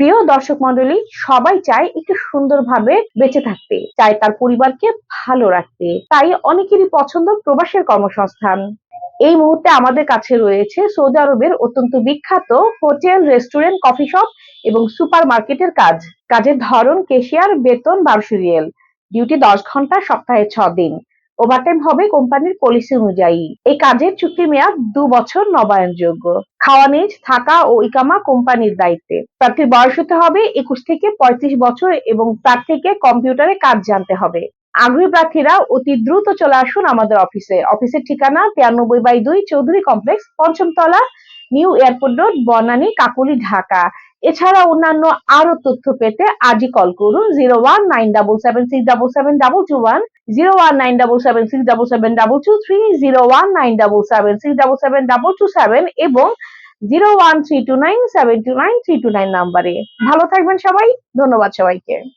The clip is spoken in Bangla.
প্রিয় দর্শক মন্ডলী, সবাই চায় একটু সুন্দরভাবে বেঁচে থাকতে, চায় তার পরিবারকে ভালো রাখতে। তাই অনেকেরই পছন্দ প্রবাসের কর্মসংস্থান। এই মুহূর্তে আমাদের কাছে রয়েছে সৌদি আরবের অত্যন্ত বিখ্যাত হোটেল, রেস্টুরেন্ট, কফি শপ এবং সুপার মার্কেটের কাজ। কাজের ধরন, কেশিয়ার, বেতন, বারোশো রিয়েল। ডিউটি দশ ঘণ্টা, সপ্তাহে ছ দিন ওভারটাইম হবে কোম্পানির পলিসি অনুযায়ী। এই কাজের চুক্তি মেয়াদ দু বছর নবায়নযোগ্য। খাওয়া নিজ, থাকা ও ইকামা কোম্পানির দায়িত্বে। প্রার্থীর বয়স হতে হবে একুশ থেকে পঁয়ত্রিশ বছর এবং তার থেকে কম্পিউটারে কাজ জানতে হবে। আগ্রহী প্রার্থীরা অতি দ্রুত চলে আসুন আমাদের অফিসে। অফিসের ঠিকানা তিরানব্বই বাই দুই চৌধুরী কমপ্লেক্স পঞ্চম তলা new airport road, Banani, Kakuli, Dhaka. এছাড়া অন্যান্য আরও তথ্য পেতে আজই কল করুন zero one nine double seven six double seven double two one, zero one nine double seven six double seven double two three, zero one nine double seven six double seven double two seven এবং zero one three two nine seven two nine three two nine নাম্বারে। ভালো থাকবেন সবাই, ধন্যবাদ সবাইকে।